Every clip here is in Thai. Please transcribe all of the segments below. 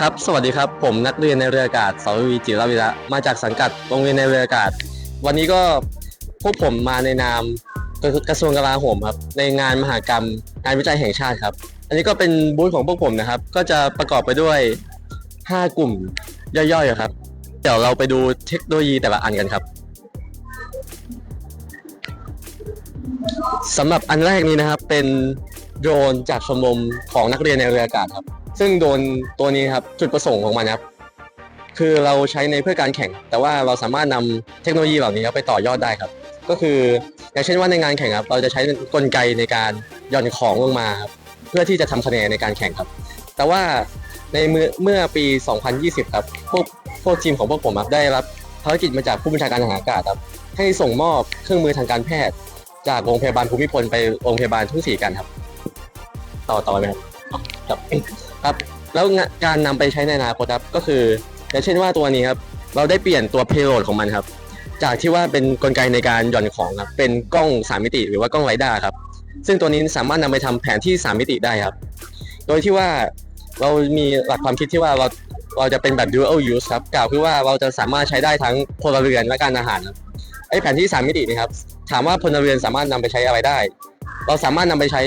ครับ สวัสดีครับ ผมนักเรียนในเรืออากาศสรวีจิรวิระ มาจากสังกัดโรงเรียนในเรืออากาศ วันนี้ก็พวกผมมาในนามกระทรวงกลาโหมครับ ในงานมหากรรมงานวิจัยแห่งชาติครับ อันนี้ก็เป็นบูธของพวกผมนะครับ ก็จะประกอบไปด้วย 5 กลุ่มย่อยๆครับ เดี๋ยวเราไปดูเทคโนโลยีแต่ละอันกันครับสำหรับอันแรกนี้นะครับเป็นโดรนจากชมรมของนักเรียนในเรืออากาศครับ ซึ่งโดนตัวนี้ครับจุดประสงค์ของมันครับคือเราใช้ในเพื่อการแข่ง แต่ว่าเราสามารถนำเทคโนโลยีเหล่านี้ครับไปต่อยอดได้ครับ ก็คืออย่างเช่นว่าในงานแข่งครับเราจะใช้กลไกในการหย่อนของลงมา เพื่อที่จะทำคะแนนในการแข่งครับ แต่ว่าในเมื่อเมื่อปี 2020 ครับพวกพวกทีมของพวกผมครับได้รับภารกิจมาจากผู้บัญชาการทหารอากาศครับให้ส่งมอบเครื่องมือทางการแพทย์ จากโรงพยาบาลภูมิพลไปโรงพยาบาลทุ่งศรีกันครับ ต่อต่อไหมครับ ครับ แล้วงะการนำไปใช้ในอนาคตครับก็คืออย่างเช่นว่าตัวนี้ครับ เราได้เปลี่ยนตัว payload ของมันครับ จากที่ว่าเป็นกลไกในการหย่อนของครับ เป็นกล้อง3มิติหรือว่ากล้องไรด้าครับ ซึ่งตัวนี้สามารถนำไปทำแผนที่3มิติได้ครับ โดยที่ว่าเรามีหลักความคิดที่ว่าเราเราจะเป็นแบบ dual use ครับ กล่าวคือว่าเราจะสามารถใช้ได้ทั้งพลเรือนและการอาหารครับไอ้แผนที่3มิตินี่ครับ ถามว่าพลเรือนสามารถนำไปใช้อะไรได้ เราสามารถนำไปใช้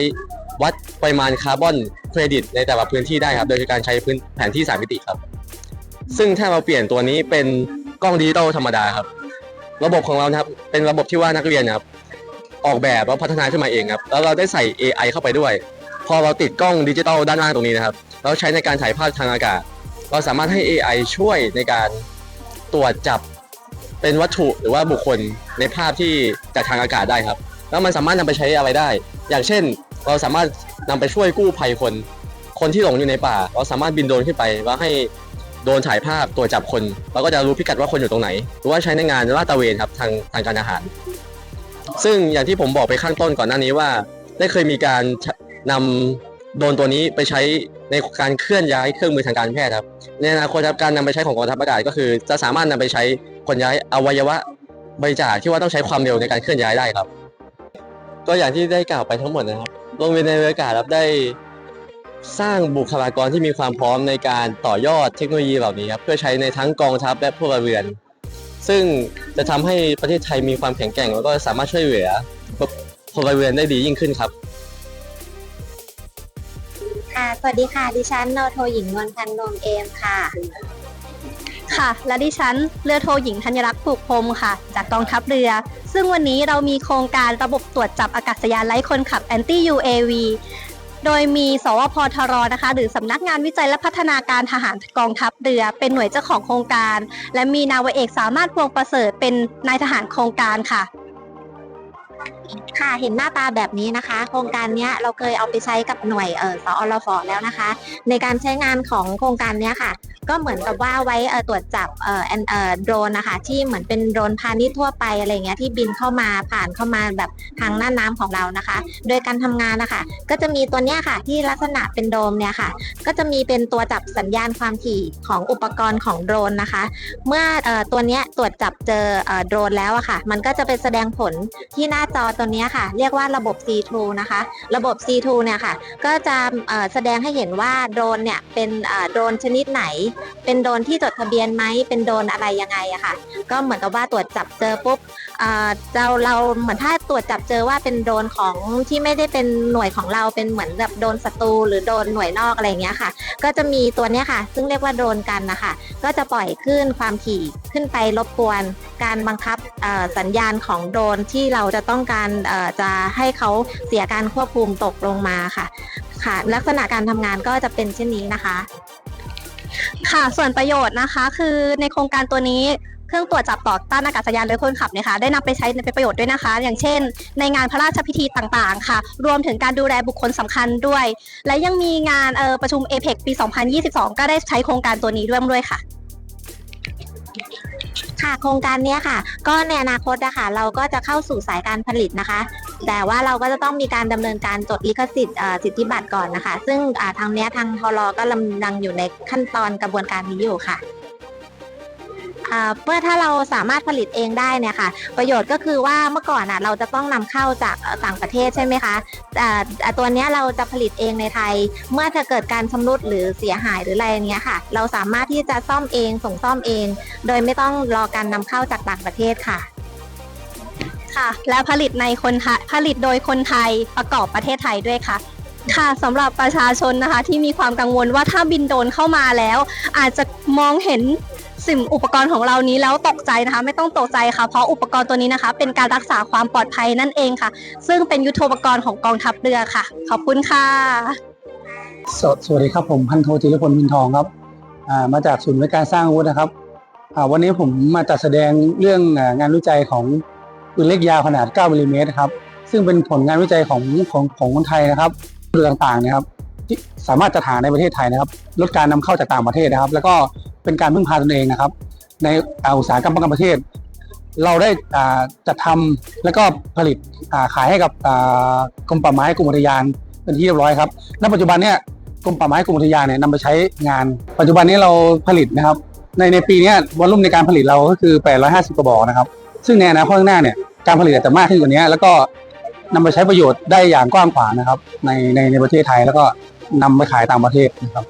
วัดปริมาณคาร์บอนเครดิตในแต่ละพื้นที่ได้ครับ โดยการใช้พื้นแผนที่3มิติครับ ซึ่งถ้าเราเปลี่ยนตัวนี้เป็นกล้องดิจิตอลธรรมดาครับ ระบบของเรานะครับเป็นระบบที่ว่านักเรียนนะครับออกแบบแล้วพัฒนาขึ้นมาเองครับ แล้วเราได้ใส่ AI เข้าไปด้วย พอเราติดกล้องดิจิตอลด้านล่างตรงนี้นะครับ เราใช้ในการถ่ายภาพทางอากาศ เราสามารถให้ AI ช่วยในการตรวจจับเป็นวัตถุหรือว่าบุคคลในภาพที่จากทางอากาศได้ครับ แล้วมันสามารถนำไปใช้อะไรได้ อย่างเช่น เราสามารถนำไปช่วยกู้ภัยคน คนที่หลงอยู่ในป่า เราสามารถบินโดรนขึ้นไปแล้วให้โดรนถ่ายภาพตัวจับคนเราก็จะรู้พิกัดว่าคนอยู่ตรงไหน หรือว่าใช้ในงานลาดตระเวนครับทางทางการอาหาร ซึ่งอย่างที่ผมบอกไปข้างต้นก่อนหน้านี้ว่า ได้เคยมีการนำโดรนตัวนี้ไปใช้ในการเคลื่อนย้ายเครื่องมือทางการแพทย์ครับในอนาคตครับการนำไปใช้ของกองทัพอากาศก็คือ จะสามารถนำไปใช้ขนย้ายอวัยวะบริจาคที่ว่าต้องใช้ความเร็วในการเคลื่อนย้ายได้ครับ ก็อย่างที่ได้กล่าวไปทั้งหมดนะครับ โรงเรียนในอากาศครับได้สร้างบุคลากรที่มีความพร้อมในการต่อยอดเทคโนโลยีเหล่านี้ครับเพื่อใช้ในทั้งกองทัพและพลเรือน ซึ่งจะทำให้ประเทศไทยมีความแข็งแกร่งแล้วก็สามารถช่วยเหลือพลเรือนได้ดียิ่งขึ้นครับค่ะสวัสดีค่ะ ดิฉันโนโทหญิงนวลพันธ์นวมเอมค่ะ ค่ะ และดิฉันเรือโทหญิงธัญรักษ์ผูกพรมค่ะ จากกองทัพเรือ ซึ่งวันนี้เรามีโครงการระบบตรวจจับอากาศยานไร้คนขับ Anti UAV โดยมี สวพทรนะคะ หรือสำนักงานวิจัยและพัฒนาการทหารกองทัพเรือ เป็นหน่วยเจ้าของโครงการ และมีนาวเอกสามารถพวงประเสริฐเป็นนายทหารโครงการค่ะ ค่ะเห็นหน้าตาแบบนี้นะคะ โครงการเนี้ยเราเคยเอาไปใช้กับหน่วยเออสอรฟแล้วนะคะ ในการใช้งานของโครงการเนี้ยค่ะ ก็เหมือนกับว่าไว้เอ่อตรวจจับเอ่อแอนเอ่อโดรนนะคะที่เหมือนเป็นโดรนพาณิชย์ทั่วไปอะไรเงี้ยที่บินเข้ามาผ่านเข้ามาแบบทางหน้าน้ำของเรานะคะ โดยการทำงานนะคะก็จะมีตัวเนี้ยค่ะที่ลักษณะเป็นโดมเนี่ยค่ะ ก็จะมีเป็นตัวจับสัญญาณความถี่ของอุปกรณ์ของโดรนนะคะ เมื่อเอ่อตัวเนี้ยตรวจจับเจอเอ่อโดรนแล้วอะค่ะ มันก็จะไปแสดงผลที่หน้าจอตัวนี้ค่ะ เรียกว่าระบบ C2 นะคะ ระบบ C2 เนี่ยค่ะ ก็จะแสดงให้เห็นว่าโดรนเนี่ยเป็นโดรนชนิดไหน เป็นโดรนที่จดทะเบียนไหมเป็นโดรนอะไรยังไงอะค่ะ ก็เหมือนกับว่าตรวจจับเจอปุ๊บ เราเราเหมือนถ้าตรวจจับเจอว่าเป็นโดนของที่ไม่ได้เป็นหน่วยของเราเป็นเหมือนแบบโดนศัตรูหรือโดนหน่วยนอกอะไรอย่างเงี้ยค่ะ ก็จะมีตัวเนี้ยค่ะ ซึ่งเรียกว่าโดนกันนะคะก็จะปล่อยขึ้นความถี่ขึ้นไปรบกวน การบังคับสัญญาณของโดนที่เราจะต้องการจะให้เขาเสียการควบคุมตกลงมาค่ะ ค่ะ ลักษณะการทำงานก็จะเป็นเช่นนี้นะคะ ค่ะส่วนประโยชน์นะคะ คือในโครงการตัวนี้ เครื่องตรวจจับต่อต้านอากาศยานและคนขับเนี่ยค่ะได้นำไปใช้ในประโยชน์ด้วยนะคะ อย่างเช่น ในงานพระราชพิธีต่างๆ ค่ะ รวมถึงการดูแลบุคคลสำคัญด้วย และยังมีงานประชุม APEC ปี 2022 ก็ได้ใช้โครงการตัวนี้ร่วมด้วยค่ะค่ะโครงการนี้ค่ะ ก็ในอนาคตนะคะเราก็จะเข้าสู่สายการผลิตนะคะ แต่ว่าเราก็จะต้องมีการดำเนินการจดลิขสิทธิ์สิทธิบัตรก่อนนะคะ ซึ่งทางเนี้ทางทรก็กำลังอยู่ในขั้นตอนกระบวนการนี้อยู่ค่ะ เมื่อถ้าเราสามารถผลิตเองได้เนี่ยค่ะประโยชน์ก็คือว่าเมื่อก่อนอะเราจะต้องนำเข้าจากต่างประเทศใช่ไหมคะแต่ตัวนี้เราจะผลิตเองในไทย เมื่อถ้าเกิดการชำรุดหรือเสียหายหรืออะไรอย่างเงี้ยค่ะ เราสามารถที่จะซ่อมเองส่งซ่อมเอง โดยไม่ต้องรอการนำเข้าจากต่างประเทศค่ะค่ะ และผลิตในคนไทยผลิตโดยคนไทยประกอบประเทศไทยด้วยค่ะค่ะสำหรับประชาชนนะคะที่มีความกังวลว่าถ้าบินโดนเข้ามาแล้ว อาจจะมองเห็น สิ่งอุปกรณ์ของเรานี้แล้วตกใจนะคะ ไม่ต้องตกใจค่ะ เพราะอุปกรณ์ตัวนี้นะคะ เป็นการรักษาความปลอดภัยนั่นเองค่ะ ซึ่งเป็นยุทโธปกรณ์ของกองทัพเรือค่ะ ขอบคุณค่ะ สวสวัสดีครับผมพันโทจิรพลมินทองครับมาจากศูนย์วิการสร้างอาวุธนะครับวันนี้ผมมาจัดแสดงเรื่องงานวิจัยของปืนเล็กยาวขนาด 9มิลลิเมตรครับซึ่งเป็นผลงานวิจัยของของของคนไทยนะครับเรือต่างๆนะครับ สามารถจัดหาในประเทศไทยนะครับ ลดการนำเข้าจากต่างประเทศนะครับ แล้วก็เป็นการพึ่งพาตนเองนะครับ ในอุตสาหกรรมป้องกันประเทศ เราได้จัดทำแล้วก็ผลิตขายให้กับกรมป่าไม้กรมอุทยานเป็นที่เรียบร้อยครับณปัจจุบันเนี่ยกรมป่าไม้กรมอุทยานเนี่ยนำไปใช้งาน ปัจจุบันนี้เราผลิตนะครับ ในในปีนี้วอลลุ่มในการผลิตเราก็คือ 850กระบอกนะครับ ซึ่งในอนาคตข้างหน้าเนี่ยการผลิตอาจจะมากขึ้นกว่านี้ แล้วก็นำไปใช้ประโยชน์ได้อย่างกว้างขวางนะครับ ในในในประเทศไทยแล้วก็ นำไปขายต่างประเทศนะครับ